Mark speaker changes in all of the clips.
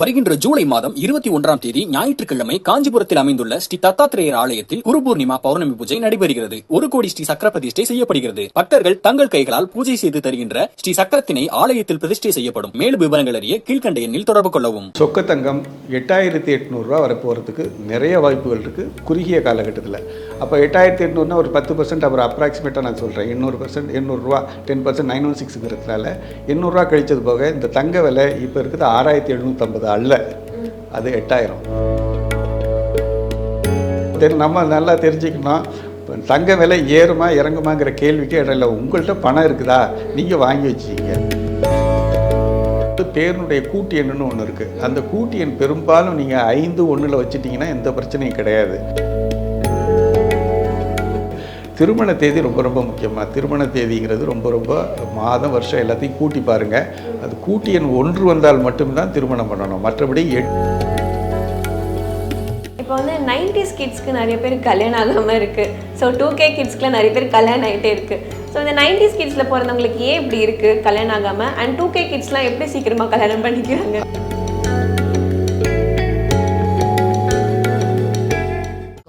Speaker 1: வருகின்ற ஜூலை மாதம் இருபத்தி ஒன்றாம் தேதி ஞாயிற்றுக்கிழமை காஞ்சிபுரத்தில் அமைந்துள்ள ஸ்ரீ தத்தாத்திரேயர் ஆலயத்தில் குரு பூர்ணிமா பௌர்ணமி பூஜை நடைபெறுகிறது. ஒரு கோடி ஸ்ரீ சக்கர பிரதிஷ்டை செய்யப்படுகிறது. பக்தர்கள் தங்கள் கைகளால் பூஜை செய்து தருகின்ற ஸ்ரீ சக்கரத்தினை ஆலயத்தில் பிரதிஷ்டை செய்யப்படும். மேலும் விவரங்கள் அறிய கீழ்கண்ட எண்ணில் தொடர்பு கொள்ளவும்.
Speaker 2: சொக்க தங்கம் எட்டாயிரத்தி எட்நூறுரூவா வரை போகிறதுக்கு நிறைய வாய்ப்புகள் இருக்குது குறுகிய காலகட்டத்தில். அப்போ எட்டாயிரத்தி எட்நூறுனா ஒரு பத்து பர்சன்ட் அப்புறம் அப்ராக்சிமேட்டாக நான் சொல்கிறேன் எண்ணூறு பர்சன்ட் எண்ணூறுரூவா டென் பர்சன்ட் நைன் ஒன் சிக்ஸுங்கிறதுனால எண்ணூறுரூவா கழிச்சது போக இந்த தங்க விலை இப்போ இருக்குது ஆறாயிரத்தி எழுநூற்றம்பது அல்ல. அது எட்டாயிரம். தெரி- நம்ம நல்லா தெரிஞ்சுக்கணும். தங்க விலை ஏறுமா இறங்குமாங்கிற கேள்விக்கு இடம் இல்லை. உங்கள்கிட்ட பணம் இருக்குதா? நீங்கள் வாங்கி வச்சிங்க பேருனுடைய கூட்டு எண்ணுன்னு ஒன்று இருக்குது அந்த கூட்டு எண் பெரும்பாலும் நீங்கள் ஐந்து ஒன்றில் வச்சுட்டிங்கன்னா எந்த பிரச்சனையும் கிடையாது. திருமண தேதி ரொம்ப ரொம்ப முக்கியமாக திருமண தேதிங்கிறது ரொம்ப ரொம்ப மாதம் வருஷம் எல்லாத்தையும் கூட்டி பாருங்கள் அது கூட்டி எண் ஒன்று வந்தால் மட்டும்தான் திருமணம் பண்ணணும். மற்றபடி எட்
Speaker 3: இப்போ வந்து நைன்டிஸ் கிட்ஸ்க்கு நிறைய பேர் கல்யாணம் ஆகாமல் இருக்குது ஸோ டூ கே கிட்ஸ்க்குலாம் நிறைய பேர் கல்யாணம் ஆகிட்டே இருக்குது ஸோ இந்த நைன்டிஸ் கிட்ஸில் பிறந்தவங்களுக்கு ஏன் இப்படி இருக்குது கல்யாணம் ஆகாமல் அண்ட் டூ கே கிட்ஸ்லாம் எப்படி சீக்கிரமாக கல்யாணம் பண்ணிக்கிறாங்க?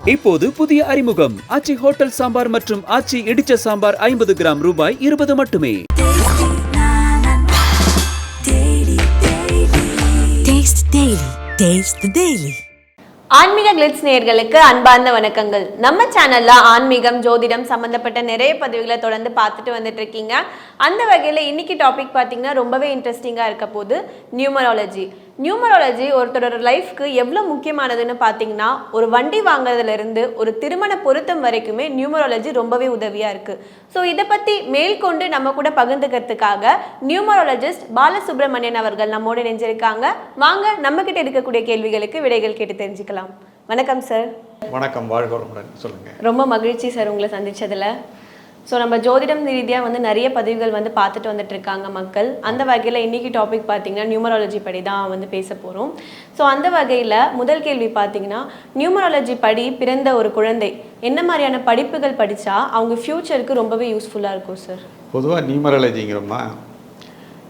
Speaker 4: இப்போது புதிய அறிமுகம் ஆச்சி ஹோட்டல் சாம்பார் மற்றும் ஆச்சி இடிச்ச சாம்பார் ஐம்பது கிராம் ரூபாய் இருபது மட்டுமே
Speaker 5: Taste Daily. Taste the Daily.
Speaker 3: ஆன்மீக கிளிட்ஸ் நேயர்களுக்கு அன்பார்ந்த வணக்கங்கள் நம்ம சேனல்ல ஆன்மீகம் ஜோதிடம் சம்பந்தப்பட்ட நிறைய பதிவுகளை தொடர்ந்து பார்த்துட்டு வந்துட்டு இருக்கீங்க அந்த வகையில் இன்னைக்கு டாபிக் பார்த்தீங்கன்னா ரொம்பவே இன்ட்ரெஸ்டிங்காக இருக்க போது நியூமராலஜி நியூமராலஜி ஒருத்தரோட லைஃப்க்கு எவ்வளோ முக்கியமானதுன்னு பார்த்தீங்கன்னா ஒரு வண்டி வாங்குறதுல இருந்து ஒரு திருமண பொருத்தம் வரைக்குமே நியூமராலஜி ரொம்பவே உதவியாக இருக்குது ஸோ இதை பற்றி மேற்கொண்டு நம்ம கூட பகிர்ந்துக்கிறதுக்காக நியூமராலஜிஸ்ட் பாலசுப்ரமணியன் அவர்கள் நம்மோடு இணைஞ்சிருக்காங்க. வாங்க நம்ம கிட்ட இருக்கக்கூடிய கேள்விகளுக்கு விடைகள் கேட்டு தெரிஞ்சுக்கலாம். வணக்கம் சார்
Speaker 2: வணக்கம் வாழ்க சொல்லுங்கள்
Speaker 3: ரொம்ப மகிழ்ச்சி சார் உங்களை சந்திச்சதுல. ஸோ நம்ம ஜோதிடம் ரீதியாக வந்து நிறைய பதிவுகள் வந்து பார்த்துட்டு வந்துட்டு இருக்காங்க மக்கள். அந்த வகையில் இன்னைக்கு டாபிக் பார்த்தீங்கன்னா நியூமராலஜி படி தான் வந்து பேச போகிறோம் ஸோ அந்த வகையில் முதல் கேள்வி பார்த்தீங்கன்னா நியூமராலஜி படி பிறந்த ஒரு குழந்தை என்ன மாதிரியான படிப்புகள் படித்தா அவங்க ஃப்யூச்சருக்கு ரொம்பவே யூஸ்ஃபுல்லாக இருக்கும் சார்
Speaker 2: பொதுவாக நியூமராலஜிங்கிறோமா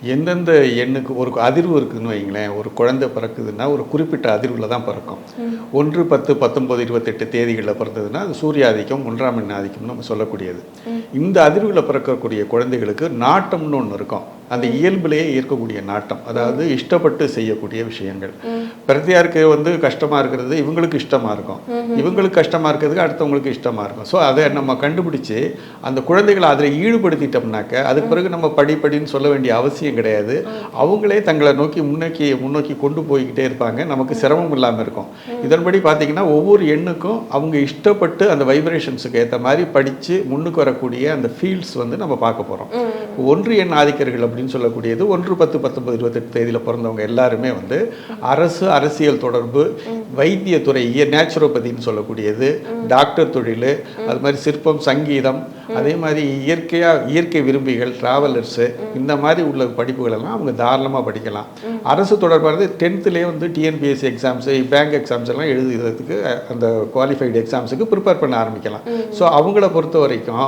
Speaker 2: எந்தெந்த எண்ணுக்கு ஒரு அதிர்வு இருக்குன்னு வைங்களேன் ஒரு குழந்தை பிறக்குதுன்னா ஒரு குறிப்பிட்ட அதிர்வில் தான் பிறக்கும். ஒன்று பத்து பத்தொம்பது இருபத்தெட்டு தேதிகளில் பிறந்ததுன்னா அது சூரிய ஆதிக்கம் ஒன்றாம் எண் ஆதிக்கம்னு நம்ம சொல்லக்கூடியது. இந்த அதிர்வில் பிறக்கக்கூடிய குழந்தைகளுக்கு நாட்டம்னு ஒன்று இருக்கும். அந்த இயல்பிலேயே இருக்கக்கூடிய நாட்டம் அதாவது இஷ்டப்பட்டு செய்யக்கூடிய விஷயங்கள். பிரத்தியாருக்கு வந்து கஷ்டமாக இருக்கிறது இவங்களுக்கு இஷ்டமாக இருக்கும். இவங்களுக்கு கஷ்டமாக இருக்கிறதுக்கு அடுத்தவங்களுக்கு இஷ்டமாக இருக்கும். ஸோ அதை நம்ம கண்டுபிடிச்சு அந்த குழந்தைகளை அதில் ஈடுபடுத்திட்டோம்னாக்க அதுக்கு பிறகு நம்ம படி படின்னு சொல்ல வேண்டிய அவசியம் கிடையாது. அவங்களே தங்களை நோக்கி முன்னோக்கி முன்னோக்கி கொண்டு போய்கிட்டே இருப்பாங்க. நமக்கு சிரமம் இல்லாமல் இருக்கும். இதன்படி பார்த்தீங்கன்னா ஒவ்வொரு எண்ணுக்கும் அவங்க இஷ்டப்பட்டு அந்த வைப்ரேஷன்ஸுக்கு ஏற்ற மாதிரி படித்து முன்னுக்கு வரக்கூடிய அந்த ஃபீல்ட்ஸ் வந்து நம்ம பார்க்க போகிறோம் ஒன்று எண் ஆதிக்கர்கள் அப்படின்னு சொல்லக்கூடியது ஒன்று பத்து பத்தொன்பது இருபத்தெட்டு தேதியில் பிறந்தவங்க எல்லாருமே வந்து அரசு அரசியல் தொடர்பு வைத்தியத்துறை நேச்சுரோபதின்னு சொல்லக்கூடியது டாக்டர் தொழில் அது மாதிரி சிற்பம் சங்கீதம் அதே மாதிரி இயற்கையாக இயற்கை விரும்பிகள் டிராவலர்ஸு இந்த மாதிரி உள்ள படிப்புகளெல்லாம் அவங்க தாராளமாக படிக்கலாம். அரசு தொடர்பானது டென்த்துலேயே வந்து டிஎன்பிஎஸ்சி எக்ஸாம்ஸு பேங்க் எக்ஸாம்ஸ் எல்லாம் எழுதுறதுக்கு அந்த குவாலிஃபைடு எக்ஸாம்ஸுக்கு ப்ரிப்பேர் பண்ண ஆரம்பிக்கலாம். ஸோ அவங்கள பொறுத்த வரைக்கும்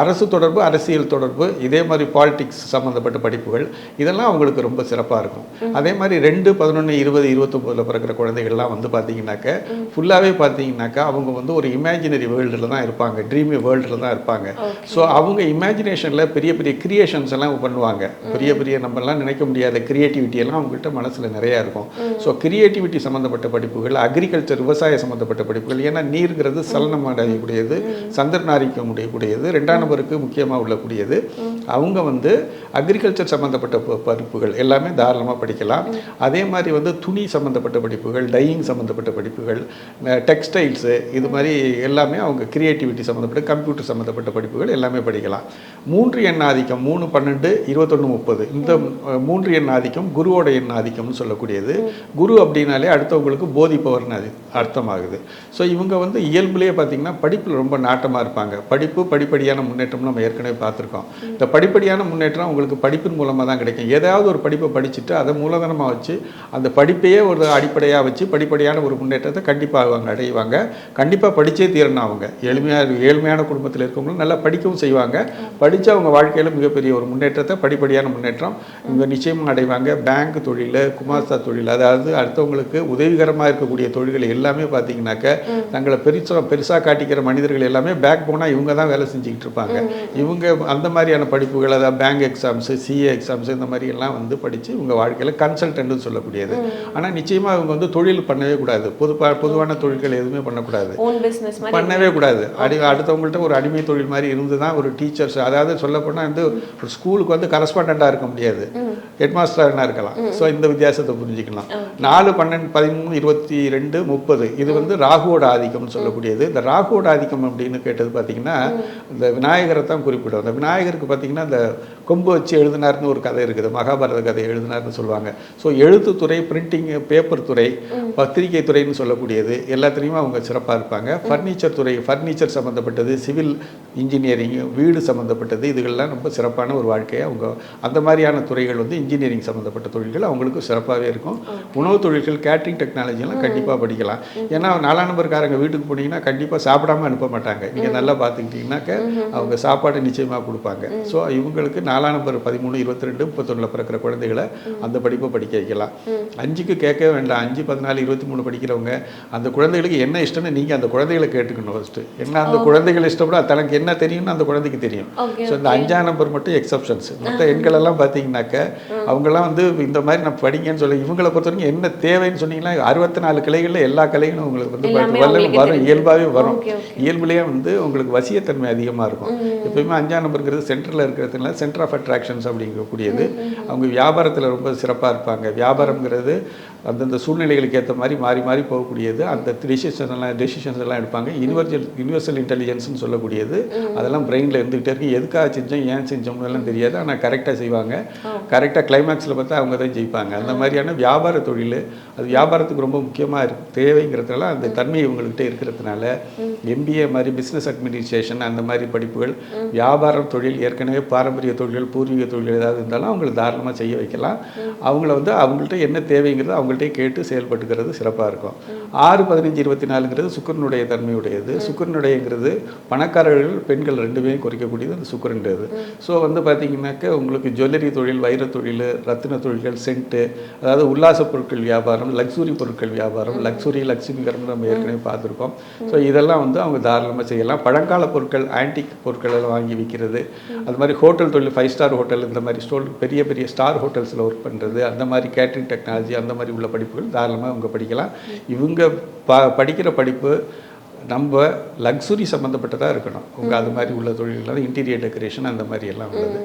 Speaker 2: அரசு தொடர்பு அரசியல் தொடர்பு இதே மாதிரி பாலிடிக்ஸ் சம்மந்தப்பட்ட படிப்புகள் இதெல்லாம் அவங்களுக்கு ரொம்ப சிறப்பாக இருக்கும். அதே மாதிரி ரெண்டு பதினொன்று இருபது இருபத்தொம்போதில் பிறக்கிற குழந்தைகள்லாம் வந்து பார்த்தீங்கன்னாக்க ஃபுல்லாகவே பார்த்தீங்கன்னாக்கா அவங்க வந்து ஒரு இமேஜினரி வேர்ல்டில் தான் இருப்பாங்க ட்ரீமி வேர்ல்டில் தான் இருப்பாங்க. ஸோ அவங்க இமேஜினேஷனில் பெரிய பெரிய கிரியேஷன்ஸ் எல்லாம் பண்ணுவாங்க. பெரிய பெரிய நம்மலாம் நினைக்க முடியாத கிரியேட்டிவிட்டி எல்லாம் அவங்ககிட்ட மனசில் நிறையா இருக்கும். ஸோ கிரியேட்டிவிட்டி சம்மந்தப்பட்ட படிப்புகள் அக்ரிகல்ச்சர் விவசாய சம்மந்தப்பட்ட படிப்புகள் ஏன்னா நீருங்கிறது சலனம் அடையக்கூடியது சந்தர் நாரிக்க முடியக்கூடியது ரெண்டாம் முக்கியமாக உள்ளக்கூடியது. அவங்க வந்து அக்ரிகல்ச்சர் சம்மந்தப்பட்ட படிப்புகள் எல்லாமே தாராளமாக படிக்கலாம். அதே மாதிரி வந்து துணி சம்மந்தப்பட்ட படிப்புகள் டையிங் சம்மந்தப்பட்ட படிப்புகள் டெக்ஸ்டைல்ஸு இது மாதிரி எல்லாமே அவங்க கிரியேட்டிவிட்டி சம்மந்தப்பட்ட கம்ப்யூட்டர் சம்மந்தப்பட்ட படிப்புகள் எல்லாமே படிக்கலாம். மூன்று எண் ஆதிக்கம் மூணு பன்னெண்டு இருபத்தொன்று முப்பது. இந்த மூன்று எண் ஆதிக்கம் குருவோட எண் ஆதிக்கம்னு சொல்லக்கூடியது. குரு அப்படின்னாலே அடுத்தவங்களுக்கு போதிப்பவர்னு அது அர்த்தமாகுது. ஸோ இவங்க வந்து இயல்புலேயே பார்த்தீங்கன்னா படிப்பில் ரொம்ப நாட்டமாக இருப்பாங்க. படிப்பு படிப்படியான முன்னேற்றம் நம்ம ஏற்கனவே பார்த்துருக்கோம். இந்த படிப்படியான முன்னேற்றம் உங்களுக்கு படிப்பின் மூலமாக தான் கிடைக்கும். ஏதாவது ஒரு படிப்பை படிச்சுட்டு அதை மூலதனமாக வச்சு அந்த படிப்பையே ஒரு அடிப்படையாக வச்சு படிப்படியான ஒரு முன்னேற்றத்தை கண்டிப்பாக அவங்க அடைவாங்க. கண்டிப்பாக படித்தே தீரணும் அவங்க. எளிமையாக ஏழ்மையான குடும்பத்தில் இருக்கவங்களும் நல்லா படிக்கவும் செய்வாங்க. படித்து அவங்க வாழ்க்கையில் மிகப்பெரிய ஒரு முன்னேற்றத்தை படிப்படியான முன்னேற்றம் இவங்க நிச்சயமாக அடைவாங்க. பேங்க் தொழில் குமாஸ்தா தொழில் அதாவது அடுத்தவங்களுக்கு உதவிகரமாக இருக்கக்கூடிய தொழில்கள் எல்லாமே பார்த்தீங்கன்னாக்க தங்களை பெருசாக பெருசாக காட்டிக்கிற மனிதர்கள் எல்லாமே பேக் போனால் இவங்க தான் வேலை செஞ்சுக்கிட்டு இருப்பாங்க. இவங்க அந்த மாதிரியான படிப்புகள் அதாவது பேங்க் எக்ஸாம்ஸு சிஏ எக்ஸாம்ஸ் இந்த மாதிரி எல்லாம் வந்து படித்து இவங்க வாழ்க்கையில் கன்சல்டன்ட்னு சொல்லக்கூடியது. ஆனால் நிச்சயமாக அவங்க வந்து தொழில் பண்ணவே கூடாது. பொது பொதுவான தொழில்கள் எதுவுமே பண்ணக்கூடாது. பண்ணவே கூடாது. அடி அடுத்தவங்கள்ட்ட ஒரு அடிமை தொழில் மாதிரி இருந்து தான் ஒரு டீச்சர்ஸ் அதாவது சொல்லப்போனால் வந்து ஒரு ஸ்கூலுக்கு வந்து கரஸ்பாண்டாக இருக்க முடியாது. ஹெட் மாஸ்டராக இருக்கலாம். ஸோ இந்த வித்தியாசத்தை புரிஞ்சுக்கலாம். நாலு பன்னெண்டு பதிமூணு இருபத்தி ரெண்டு முப்பது. இது வந்து ராகுவோட ஆதிக்கம்னு சொல்லக்கூடியது. இந்த ராகுவோட ஆதிக்கம் அப்படின்னு கேட்டது பார்த்தீங்கன்னா இந்த விநாயகரை தான் குறிப்பிடும் அந்த விநாயகருக்கு பார்த்தீங்கன்னா இந்த கொம்பு வச்சு எழுதினார்னு ஒரு கதை இருக்குது. மகாபாரத கதை எழுதினார்னு சொல்லுவாங்க. ஸோ எழுத்துத்துறை பிரிண்டிங் பேப்பர் துறை பத்திரிகை துறைன்னு சொல்லக்கூடியது. எல்லாத்துலேயுமே அவங்க சிறப்பாக இருப்பாங்க. ஃபர்னிச்சர் துறை ஃபர்னிச்சர் சம்மந்தப்பட்டது சிவில் இன்ஜினியரிங் வீடு சம்மந்தப்பட்டது இதுகள்லாம் ரொம்ப சிறப்பான ஒரு வாழ்க்கையை அவங்க அந்த மாதிரியான துறைகள் வந்து இன்ஜினியரிங் சம்மந்தப்பட்ட தொழில்கள் அவங்களுக்கு சிறப்பாகவே இருக்கும். உணவு தொழில்கள் கேட்ரிங் டெக்னாலஜிலாம் கண்டிப்பாக படிக்கலாம். ஏன்னா நாலாம் நம்பர்காரங்க வீட்டுக்கு போனீங்கன்னா கண்டிப்பாக சாப்பிடாம அனுப்ப மாட்டாங்க. நீங்கள் நல்லா பார்த்துக்கிட்டிங்கனாக்க அவங்க சாப்பாடு நிச்சயமாக கொடுப்பாங்க. ஸோ இவங்களுக்கு நாலாம் நம்பர் பதிமூணு இருபத்தி ரெண்டு முப்பத்தொன்னில் பிறக்கிற குழந்தைகளை அந்த படிப்பை படிக்க வைக்கலாம். அஞ்சுக்கு கேட்கவே வேண்டாம். அஞ்சு பதினாலு இருபத்தி மூணு படிக்கிறவங்க அந்த குழந்தைகளுக்கு என்ன இஷ்டம்னு நீங்கள் அந்த குழந்தைகளை கேட்டுக்கணும் ஃபஸ்ட்டு என்ன அந்த குழந்தைகள் இஷ்டப்பட தனக்கு என்ன தெரியும்னு அந்த குழந்தைக்கு தெரியும். ஸோ இந்த அஞ்சாம் நம்பர் மட்டும் எக்ஸப்ஷன்ஸ் மற்ற எண்களெல்லாம் பார்த்தீங்கன்னாக்க அவங்கெல்லாம் வந்து இந்த மாதிரி நான் படிங்கன்னு சொல்லி இவங்களை பொறுத்த வரைக்கும் என்ன தேவைன்னு சொன்னீங்கன்னா அறுபத்தி நாலு கிளைகளில் எல்லா கிளைகளும் உங்களுக்கு வந்து வரும் இயல்பாகவே வரும். இயல்புலேயே வந்து உங்களுக்கு வசியத்தன்மை அதிகமாக இருக்கும். எப்பயுமே அஞ்சாம் நம்பருங்கிறது சென்டரில் இருக்கிறதுனால சென்டர் ஆஃப் அட்ராக்ஷன்ஸ் அப்படிங்கக்கூடியது. அவங்க வியாபாரத்தில் ரொம்ப சிறப்பாக இருப்பாங்க. வியாபாரம்ங்கிறது அந்தந்த சூழ்நிலைகளுக்கு ஏற்ற மாதிரி மாறி மாறி போகக்கூடியது. அந்த டிசிஷன் எல்லாம் டெசிஷன்ஸ் எல்லாம் எடுப்பாங்க. யூனிவர்சல் யூனிவர்சல் இன்டெலிஜென்ஸ்னு சொல்லக்கூடியது. அதெல்லாம் பிரெயினில் இருந்துகிட்டே இருக்கு. எதுக்காக செஞ்சோம் ஏன் செஞ்சோம்னு எல்லாம் தெரியாது. ஆனால் கரெக்டாக செய்வாங்க. கரெக்டாக கிளைமேக்ஸில் பார்த்தா அவங்க தான் ஜெயிப்பாங்க. அந்த மாதிரியான வியாபார தொழில் அது வியாபாரத்துக்கு ரொம்ப முக்கியமாக இருக்கு. தேவைங்கிறதுனால அந்த தன்மை இவங்கள்கிட்ட இருக்கிறதுனால எம்பிஏ மாதிரி பிஸ்னஸ் அட்மினிஸ்ட்ரேஷன் அந்த மாதிரி படிப்புகள் வியாபாரம் தொழில் ஏற்கனவே பாரம்பரிய தொழில்கள் பூர்வீக தொழில் ஏதாவது இருந்தாலும் அவங்களை தாராளமாக செய்ய வைக்கலாம். அவங்கள வந்து அவங்கள்ட்ட என்ன தேவைங்கிறது அவங்கள்ட்டே கேட்டு செயல்பட்டுக்கிறது சிறப்பாக இருக்கும். ஆறு பதினஞ்சு இருபத்தி நாலுங்கிறது சுக்கரனுடைய தன்மையுடையது. சுக்கரனுடையங்கிறது பணக்காரர்கள் பெண்கள் ரெண்டுமே குறைக்கக்கூடியது அந்த சுக்கரன்றது ஸோ வந்து பார்த்தீங்கன்னாக்க உங்களுக்கு ஜுவல்லரி தொழில் வைர தொழில் ரத்தின தொழில்கள் சென்ட்டு அதாவது உல்லாச பொருட்கள் வியாபாரம் லக்ஸுரி பொருட்கள் வியாபாரம் லக்ஸுரி லக்ஷ்மிகரம் நம்ம ஏற்கனவே பார்த்துருக்கோம். ஸோ இதெல்லாம் வந்து அவங்க தாராளமாக செய்யலாம். பழங்கால பொருட்கள் ஆன்டிக் பொருட்கள் எல்லாம் வாங்கி விற்கிறது அது மாதிரி ஹோட்டல் தொழில் ஃபைவ் ஸ்டார் ஹோட்டல் இந்த மாதிரி ஸ்டோல் பெரிய பெரிய ஸ்டார் ஹோட்டல்ஸில் ஒர்க் பண்ணுறது அந்த மாதிரி கேட்ரிங் டெக்னாலஜி அந்த மாதிரி உள்ள படிப்புகள் தாராளமாக அவங்க படிக்கலாம். இவங்க ப படிக்கிற படிப்பு நம்ம லக்ஸுரி சம்மந்தப்பட்டதாக இருக்கணும். உங்கள் அது மாதிரி உள்ள தொழில்கள் இன்டீரியர் டெக்கரேஷன் அந்த மாதிரி எல்லாம் உள்ளது.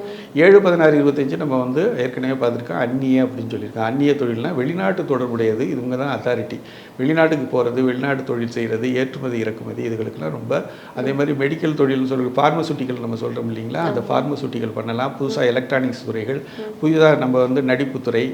Speaker 2: ஏழு பதினாறு இருபத்தஞ்சு நம்ம வந்து ஏற்கனவே பார்த்துருக்கோம். அந்நிய அப்படின்னு சொல்லியிருக்கோம் அந்நிய தொழில்னால் வெளிநாட்டு தொடர்புடையது. இவங்க தான் அத்தாரிட்டி வெளிநாட்டுக்கு போகிறது வெளிநாட்டு தொழில் செய்கிறது ஏற்றுமதி இறக்குமதி இதுகளுக்கெல்லாம் ரொம்ப அதே மாதிரி மெடிக்கல் தொழில்னு சொல்லி ஃபார்மசூட்டிக்கல் நம்ம சொல்கிறோம் இல்லைங்களா? அந்த ஃபார்மசூட்டிக்கல் பண்ணலாம். புதுசாக எலக்ட்ரானிக்ஸ் துறைகள் புதிதாக நம்ம வந்து நடிப்புத்துறை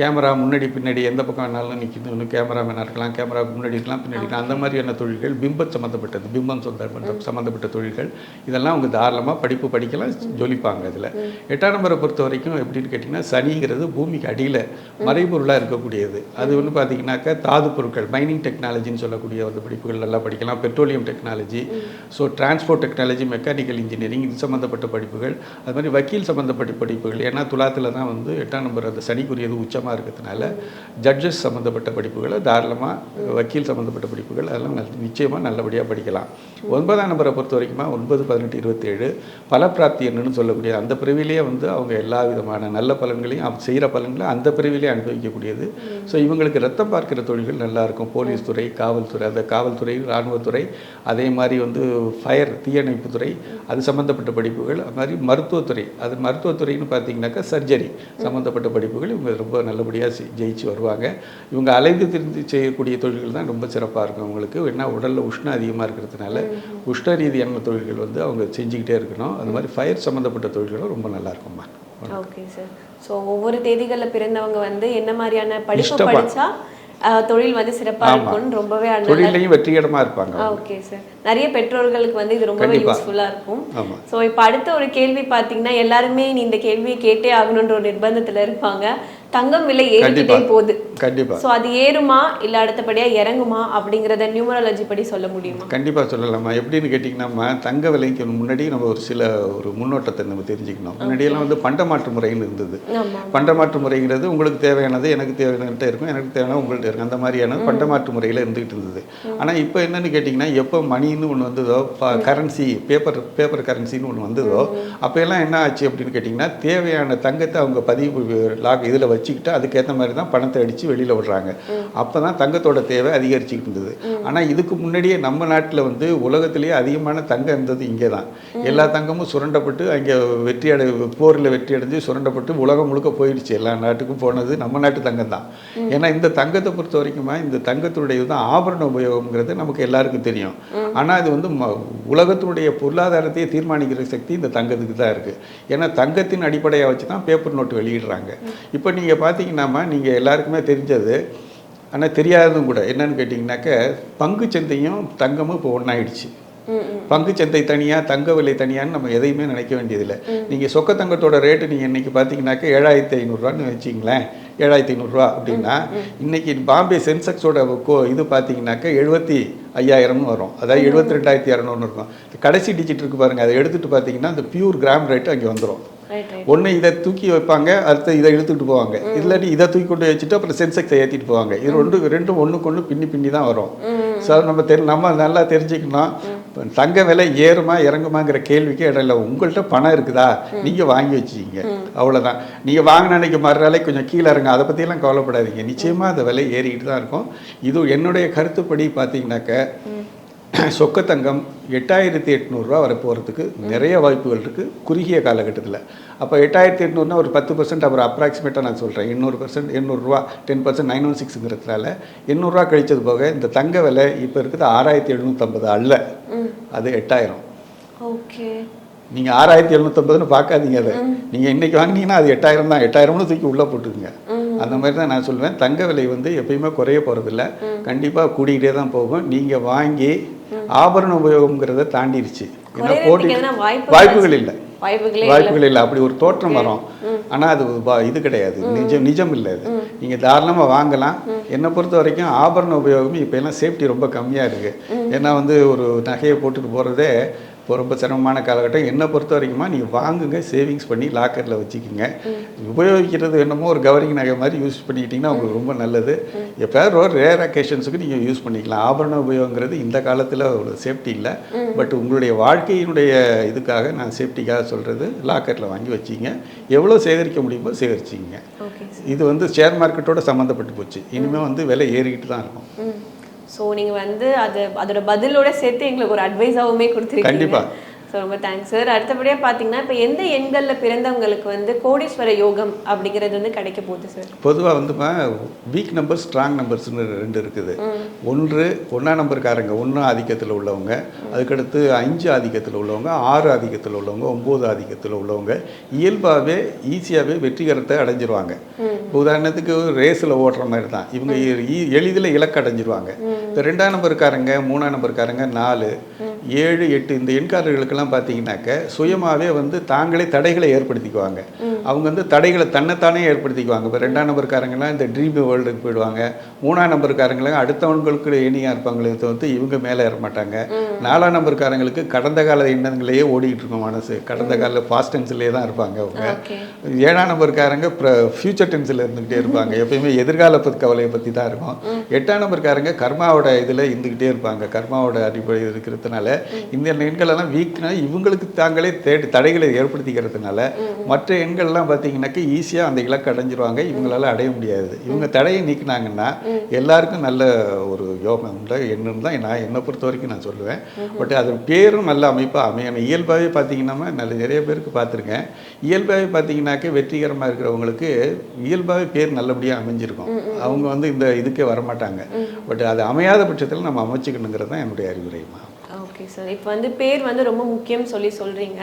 Speaker 2: கேமரா முன்னாடி பின்னாடி எந்த பக்கம் வேணாலும் நிற்கிது கேமராமேனாக இருக்கலாம் கேமராவுக்கு முன்னாடி இருக்கலாம் பின்னாடி இருக்கலாம். அந்த மாதிரியான தொழில்கள் பிம்பம் சம்மந்தப்பட்டது பிம்பம் சொந்த சம்மந்தப்பட்ட தொழில்கள் இதெல்லாம் அவங்க தாராளமாக படிப்பு படிக்கலாம் ஜொலிப்பாங்க அதில் எட்டாம் நம்பரை பொறுத்த வரைக்கும் எப்படின்னு கேட்டிங்கன்னா சனிங்கிறது பூமிக்கு அடியில் மறைபொருளாக இருக்கக்கூடியது. அது வந்து பார்த்தீங்கன்னாக்கா தாது பொருட்கள் மைனிங் டெக்னாலஜின்னு சொல்லக்கூடிய அந்த படிப்புகள் நல்லா படிக்கலாம். Petroleum technology so transport technology mechanical engineering இது சம்மந்தப்பட்ட படிப்புகள். அது மாதிரி வக்கீல் சம்மந்தப்பட்ட படிப்புகள். ஏன்னா துலாத்தில் தான் வந்து எட்டாம் நம்பர் அந்த சனிக்குரியது உச்சமாக இருக்கிறதுனால ஜட்ஜஸ் சம்மந்தப்பட்ட படிப்புகளை தாராளமாக வக்கீல் சம்மந்தப்பட்ட படிப்புகள் அதெல்லாம் நல்ல- நிச்சயமாக நல்லபடியாக படிக்கலாம். ஒன்பதாம் நம்பரை பொறுத்த வரைக்குமா ஒன்பது பதினெட்டு இருபத்தேழு பலப்பிராப்தி என்னன்னு சொல்லக்கூடிய அந்த பிரிவிலேயே வந்து அவங்க எல்லா விதமான நல்ல பலன்களையும் செய்கிற பலன்களை அந்த பிரிவிலே அனுபவிக்கக்கூடியது. ஸோ இவங்களுக்கு ரத்தம் பார்க்கிற தொழில்கள் நல்லா இருக்கும் போலீஸ் துறை காவல்துறை அந்த காவல்துறை இராணுவத்துறை அதே மாதிரி வந்து ஃபயர் தீயணைப்புத்துறை அது சம்மந்தப்பட்ட படிப்புகள் அது மாதிரி மருத்துவத்துறை அது மருத்துவத்துறைன்னு பார்த்தீங்கன்னாக்கா சர்ஜரி சம்மந்தப்பட்ட படிப்புகள் இவங்க ரொம்ப நல்லபடியாக ஜெயிச்சு வருவாங்க. இவங்க அலைந்து திரிந்து செய்யக்கூடிய தொழில்கள் தான் ரொம்ப சிறப்பாக இருக்கும் அவங்களுக்கு. ஏன்னா உடலில் உஷ்ணம் அதிகமாக இருக்கிறதுனால உஷ்ண ரீதியான தொழில்கள் வந்து அவங்க செஞ்சுக்கிட்டே இருக்கணும். அது மாதிரி ஃபயர் சம்மந்தப்பட்ட தொழில்களும் ரொம்ப நல்லா இருக்கும்மா.
Speaker 3: ஓகே சார் ஸோ ஒவ்வொரு தேதிகளில் பிறந்தவங்க வந்து என்ன மாதிரியான படிப்பு
Speaker 2: இஷ்டப்பா.
Speaker 3: தொழில் வந்து சிறப்பா
Speaker 2: ஆமா.
Speaker 3: இருக்கும்னு ரொம்பவே
Speaker 2: தொழிலையும் வெற்றிகரமாக இருப்பாங்க.
Speaker 3: ஓகே சார் நிறைய பெற்றோர்களுக்கு வந்து இது ரொம்பவே
Speaker 2: கண்டிப்பா.
Speaker 3: யூஸ்ஃபுல்லா இருக்கும். ஸோ இப்போ அடுத்த ஒரு கேள்வி பார்த்தீங்கன்னா எல்லாருமே நீ இந்த கேள்வியை கேட்டே ஆகணுன்ற ஒரு நிர்பந்தத்துல இருப்பாங்க தங்கம் விலை ஏறிக்கிட்டே
Speaker 2: கண்டிப்பா.
Speaker 3: போகுது.
Speaker 2: கண்டிப்பா.
Speaker 3: ஸோ அது ஏறுமா? இல்ல அடுத்தபடியா இறங்குமா? அப்படிங்கறத நியூமராலஜி படி சொல்ல முடியுமா?
Speaker 2: கண்டிப்பாக சொல்லலாமா? எப்படின்னு கேட்டிங்கன்னாம்மா தங்க விலைக்கு முன்னாடி நம்ம ஒரு சில ஒரு முன்னோட்டத்தை நம்ம தெரிஞ்சுக்கணும். முன்னாடியெல்லாம் வந்து பண்டமாற்று முறைன்னு இருந்தது. பண்டமாற்று முறைங்கிறது உங்களுக்கு தேவையானது எனக்கு தேவையானது இருக்கும் எனக்கு தேவையான உங்கள்கிட்ட இருக்கும். அந்த மாதிரியான பண்டமாற்று முறையில் இருந்துகிட்டு இருந்தது. ஆனால் இப்போ என்னன்னு கேட்டிங்கன்னா எப்போ மணின்னு ஒன்று வந்ததோ கரன்சி பேப்பர் பேப்பர் கரன்சின்னு ஒன்று வந்ததோ அப்போ எல்லாம் என்ன ஆச்சு அப்படின்னு கேட்டிங்கன்னா தேவையான தங்கத்தை அவங்க பதிவு லாக் இதில் வச்சுக்கிட்டு அதுக்கேற்ற மாதிரி தான் பணத்தை அடித்து வெளியில் விடுறாங்க. அப்போ தான் தங்கத்தோட தேவை அதிகரிச்சுக்கிட்டு இருந்தது. ஆனால் இதுக்கு முன்னாடியே நம்ம நாட்டில் வந்து உலகத்திலேயே அதிகமான தங்கம் இருந்தது இங்கே தான் எல்லா தங்கமும் சுரண்டப்பட்டு அங்கே வெற்றி அடை போரில் வெற்றி அடைஞ்சு சுரண்டப்பட்டு உலகம் முழுக்க போயிடுச்சு. எல்லா நாட்டுக்கும் போனது நம்ம நாட்டு தங்கம் தான் ஏன்னா இந்த தங்கத்தை பொறுத்த வரைக்குமா இந்த தங்கத்தினுடைய தான் ஆபரண உபயோகம்ங்கிறது நமக்கு எல்லாருக்கும் தெரியும். ஆனால் இது வந்து ம- உலகத்தினுடைய பொருளாதாரத்தையே தீர்மானிக்கிற சக்தி இந்த தங்கத்துக்கு தான் இருக்குது ஏன்னா தங்கத்தின் அடிப்படையாக வச்சு தான் பேப்பர் நோட்டு வெளியிடுறாங்க. இப்போ நீங்கள் பார்த்தீங்கன்னாமா நீங்கள் எல்லாருக்குமே தெரிஞ்சது. ஆனால் தெரியாததும் கூட. என்னன்னு கேட்டிங்கனாக்க பங்கு சந்தையும் தங்கமும் இப்போ ஒன்றாயிடுச்சு பங்கு சந்தை தனியாக தங்க விலை தனியான்னு நம்ம எதையுமே நினைக்க வேண்டியதில்லை. நீங்கள் சொக்க தங்கத்தோட ரேட்டு நீங்கள் இன்னைக்கு பார்த்தீங்கன்னாக்க ஏழாயிரத்தி ஐநூறுரூவான்னு வச்சிங்களேன் ஏழாயிரத்தி ஐநூறுரூவா அப்படின்னா இன்னைக்கு பாம்பே சென்செக்ஸோட கோ இது பார்த்தீங்கன்னாக்க எழுபத்தி ஐயாயிரம்னு வரும். அதாவது எழுபத்தி ரெண்டாயிரத்தி இரநூறுன்னு இருக்கும். கடைசி டிஜிட் இருக்கு பாருங்க. அதை எடுத்துட்டு பார்த்தீங்கன்னா அந்த பியூர் கிராம் ரேட்டு அங்கே வந்துடும் ஒன்று இதை தூக்கி வைப்பாங்க அடுத்து இதை இழுத்துட்டு போவாங்க. இல்லாட்டி இதை தூக்கி கொண்டு வச்சுட்டு அப்புறம் சென்செக்ஸை ஏற்றிட்டு போவாங்க. இது ரெண்டு ரெண்டும் ஒன்றுக்கு ஒன்று பின்னி பின்னி தான் வரும். ஸோ நம்ம தெரி நம்ம நல்லா தெரிஞ்சுக்கணும் தங்க விலை ஏறுமா இறங்குமாங்கிற கேள்விக்கு இடம் இல்லை. உங்கள்கிட்ட பணம் இருக்குதா? நீங்கள் வாங்கி வச்சுக்கிங்க. அவ்வளோதான் நீங்கள் வாங்கின அன்னைக்கு மறுநாளே கொஞ்சம் கீழே இறங்க. அதை பற்றியெல்லாம் கவலைப்படாதீங்க. நிச்சயமாக அந்த விலை ஏறிக்கிட்டு தான் இருக்கும். இது என்னுடைய கருத்துப்படி பார்த்தீங்கன்னாக்க சொக்க தங்கம் எட்டாயிரத்தி எட்நூறுரூவா வர போகிறதுக்கு நிறைய வாய்ப்புகள் இருக்குது குறுகிய காலகட்டத்தில். அப்போ எட்டாயிரத்தி எட்நூறுனா ஒரு பத்து பர்சன்ட் அப்புறம் அப்ராக்சிமேட்டாக நான் சொல்கிறேன் எண்ணூறு பர்சன்ட் எண்ணூறுரூவா டென் பர்சன்ட் நைன் ஒன் சிக்ஸுங்கிறதுனால எண்ணூறுரூவா கழிச்சது போக இந்த தங்க விலை இப்போ இருக்குது ஆறாயிரத்தி எழுநூற்றம்பது அல்ல. அது எட்டாயிரம்.
Speaker 3: ஓகே.
Speaker 2: நீங்கள் ஆறாயிரத்தி எழுநூற்றம்பதுன்னு பார்க்காதீங்க அதை. நீங்கள் இன்னைக்கு வாங்கினீங்கன்னா அது எட்டாயிரம் தான். எட்டாயிரம்னு தூக்கி உள்ளே போட்டுக்குங்க. அந்த மாதிரி தான் நான் சொல்லுவேன் தங்க விலை வந்து எப்பயுமே குறைய போகிறதில்ல கண்டிப்பாக கூடிக்கிட்டே தான் போகும். நீங்கள் வாங்கி ஆபரண உபயோகம்ங்கிறத தாண்டிடுச்சு ஏன்னா போட்டி வாய்ப்புகள் இல்லை.
Speaker 3: வாய்ப்புகளே இல்ல.
Speaker 2: அப்படி ஒரு தோற்றம் வரும். ஆனால் அது இது கிடையாது. நிஜம் நிஜம் இல்லை அது. நீங்கள் தாராளமாக வாங்கலாம். என்னை பொறுத்த வரைக்கும் ஆபரண உபயோகம் இப்போ எல்லாம் சேஃப்டி ரொம்ப கம்மியாக இருக்குது ஏன்னா வந்து ஒரு நகையை போட்டுட்டு போகிறதே இப்போ ரொம்ப சிரமமான காலகட்டம். என்னை பொறுத்த வரைக்குமா நீங்கள் வாங்குங்க சேவிங்ஸ் பண்ணி லாக்கரில் வச்சுக்கோங்க. உபயோகிக்கிறது என்னமோ ஒரு கவரிங் நகை மாதிரி யூஸ் பண்ணிக்கிட்டிங்கன்னா உங்களுக்கு ரொம்ப நல்லது. ஒரு ரேர் அக்கேஷன்ஸுக்கு நீங்கள் யூஸ் பண்ணிக்கலாம். ஆபரண உபயோகங்கிறது இந்த காலத்தில் ஒரு சேஃப்டி இல்லை. பட் உங்களுடைய வாழ்க்கையினுடைய இதுக்காக நான் சேஃப்டிக்காக சொல்கிறது லாக்கரில் வாங்கி வச்சிங்க எவ்வளோ சேகரிக்க முடியுமோ சேகரிச்சிங்க இது வந்து ஷேர் மார்க்கெட்டோட சம்மந்தப்பட்டு போச்சு. இனிமேல் வந்து விலை ஏறிக்கிட்டு தான் இருக்கும்.
Speaker 3: ஸோ நீங்க வந்து அது அதோட பதிலோட சேர்த்து எங்களுக்கு ஒரு அட்வைஸாகவுமே கொடுத்துருக்கீங்க.
Speaker 2: கண்டிப்பாக
Speaker 3: ஸோ ரொம்ப தேங்க்ஸ் சார் அடுத்தபடியா பார்த்தீங்கன்னா இப்போ எந்த எண்கள்ல பிறந்தவங்களுக்கு வந்து கோடீஸ்வர யோகம் அப்படிங்கிறது வந்து கிடைக்க போகுது சார்
Speaker 2: பொதுவாக வந்து வீக் நம்பர் ஸ்ட்ராங் நம்பர்ஸ்னு ரெண்டு இருக்குது. ஒன்று ஒன்றா நம்பர்காரங்க ஒன்று ஆதிக்கத்தில் உள்ளவங்க அதுக்கடுத்து அஞ்சு ஆதிக்கத்தில் உள்ளவங்க ஆறு ஆதிக்கத்தில் உள்ளவங்க ஒம்பது ஆதிக்கத்தில் உள்ளவங்க இயல்பாகவே ஈஸியாகவே வெற்றிகரத்தை அடைஞ்சிருவாங்க. உதாரணத்துக்கு ரேஸில் ஓடுற மாதிரி தான். இவங்க எளிதில் இலக்கு அடைஞ்சிருவாங்க. இப்போ ரெண்டாம் நம்பர்காரங்க மூணாம் நம்பர்காரங்க நாலு. ஏழு எட்டு இந்த எண்காரர்களுக்கெல்லாம் பார்த்தீங்கன்னாக்க சுயமாகவே வந்து தாங்களே தடைகளை ஏற்படுத்திக்குவாங்க. அவங்க வந்து தடைகளை தன்னைத்தானே ஏற்படுத்திக்குவாங்க. இப்போ ரெண்டாம் நம்பர்காரங்கலாம் இந்த ட்ரீம் வேர்ல்டுக்கு போயிடுவாங்க. மூணாம் நம்பர்காரங்களாம் அடுத்தவங்களுக்கு எண்ணியாக இருப்பாங்களே தவிர்த்து இவங்க மேலே ஏற மாட்டாங்க. நாலாம் நம்பர்காரங்களுக்கு கடந்த கால எண்ணங்களையே ஓடிக்கிட்டு இருக்கும் மனசு. கடந்த கால பாஸ்ட் டென்ஸ்லேயே தான் இருப்பாங்க அவங்க. ஏழாம் நம்பர்காரங்க ஃபியூச்சர் டென்ஸில் இருந்துக்கிட்டே இருப்பாங்க. எப்பயுமே எதிர்கால பத்தி கவலையை பற்றி தான் இருக்கும். எட்டாம் நம்பர்காரங்க கர்மாவோட இதில் இருந்துக்கிட்டே இருப்பாங்க. கர்மாவோட அடிப்படை இருக்கிறதுனால இந்த எண்களெல்லாம் வீக்னா இவங்களுக்கு தாங்களே தேடி தடைகளை ஏற்படுத்திக்கிறதுனால மற்ற எண்கள்லாம் பார்த்தீங்கன்னாக்க ஈஸியாக அந்த இலக்கு அடைஞ்சிருவாங்க. இவங்களால அடைய முடியாது. இவங்க தடையை நீக்கினாங்கன்னா எல்லாருக்கும் நல்ல ஒரு யோகம் உள்ள எண்ணுன்னு தான். நான் என்னை பொறுத்த வரைக்கும் நான் சொல்லுவேன். பட் அது பேரும் நல்ல அமைப்பாக அமையணும். இயல்பாகவே பார்த்தீங்கன்னா நல்ல நிறைய பேருக்கு பார்த்துருக்கேன். இயல்பாகவே பார்த்தீங்கன்னாக்க வெற்றிகரமாக இருக்கிறவங்களுக்கு இயல்பாகவே பேர் நல்லபடியாக அமைஞ்சிருக்கும். அவங்க வந்து இந்த இதுக்கே வரமாட்டாங்க. பட் அது அமையாத பட்சத்தில் நம்ம அமைச்சுக்கணுங்கிறது தான் என்னுடைய அறிவுரைமா
Speaker 3: ஓகே சார் இப்போ வந்து பேர் வந்து ரொம்ப முக்கியம் சொல்லி சொல்றீங்க.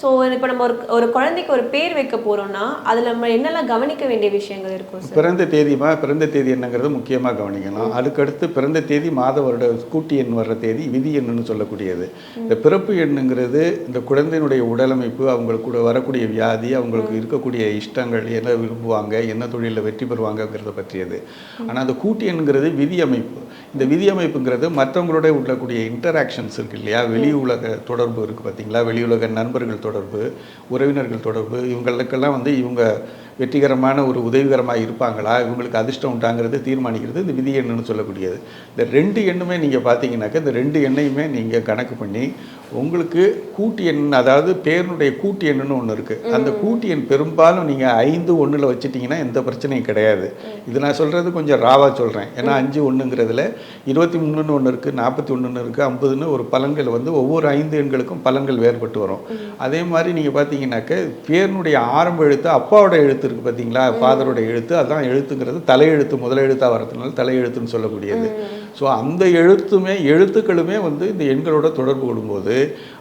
Speaker 3: ஸோ இப்போ நம்ம ஒரு ஒரு குழந்தைக்கு ஒரு பேர் வைக்க போறோம்னா அதுல நம்ம என்னெல்லாம் கவனிக்க வேண்டிய விஷயங்கள் இருக்கும் சார்
Speaker 2: பிறந்த தேதிமா பிறந்த தேதி என்னங்கிறது முக்கியமாக கவனிக்கணும். அதுக்கடுத்து பிறந்த தேதி மாத வருட கூட்டி எண் வர்ற தேதி விதி எண்ணுன்னு சொல்லக்கூடியது. இந்த பிறப்பு எண்ணுங்கிறது இந்த குழந்தையினுடைய உடலமைப்பு அவங்களுக்கு கூட வரக்கூடிய வியாதி அவங்களுக்கு இருக்கக்கூடிய இஷ்டங்கள் என்ன விரும்புவாங்க என்ன தொழிலில் வெற்றி பெறுவாங்கங்கிறத பற்றியது. ஆனால் அந்த கூட்டி எண்ணுங்கிறது விதி அமைப்பு. இந்த விதி அமைப்புங்கிறது மற்றவங்களோட உள்ளக்கூடிய இன்டராக்ஷன்ஸ் இருக்கு இல்லையா? வெளி உலக தொடர்பு இருக்குது பார்த்தீங்களா வெளி உலக நண்பர்கள் தொடர்பு உறவினர்கள் தொடர்பு இவங்களுக்கெல்லாம் வந்து இவங்க வெற்றிகரமான ஒரு உதவிகரமாக இருப்பாங்களா? இவங்களுக்கு அதிர்ஷ்டம் உண்டாங்கிறது தீர்மானிக்கிறது இந்த விதி எண்ணுன்னு சொல்லக்கூடியது. இந்த ரெண்டு எண்ணுமே நீங்கள் பார்த்தீங்கன்னாக்கா இந்த ரெண்டு எண்ணையுமே நீங்கள் கணக்கு பண்ணி உங்களுக்கு கூட்டு எண் அதாவது பேருனுடைய கூட்டு எண்ணுன்னு ஒன்று இருக்குது அந்த கூட்டு எண் பெரும்பாலும் நீங்கள் ஐந்து ஒன்றில் வச்சுட்டிங்கன்னா எந்த பிரச்சனையும் கிடையாது. இது நான் சொல்கிறது கொஞ்சம் ராவாக சொல்கிறேன் ஏன்னா அஞ்சு ஒன்றுங்கிறதுல இருபத்தி மூணுன்னு ஒன்று இருக்குது நாற்பத்தி ஒன்றுன்னு இருக்குது ஐம்பதுன்னு ஒரு பலன்கள் வந்து ஒவ்வொரு ஐந்து எண்களுக்கும் பலன்கள் வேறுபட்டு வரும். அதே மாதிரி நீங்கள் பார்த்தீங்கன்னாக்க பேருனுடைய ஆரம்ப எழுத்து அப்பாவோட எழுத்து இருக்குது பார்த்தீங்களா ஃபாதரோட எழுத்து. அதான் எழுத்துங்கிறது தலையெழுத்து முதல் எழுத்தாக வரதுனால தலையெழுத்துன்னு சொல்லக்கூடியது. ஸோ அந்த எழுத்துமே எழுத்துக்களுமே வந்து இந்த எண்களோட தொடர்பு கொள்ளும்போது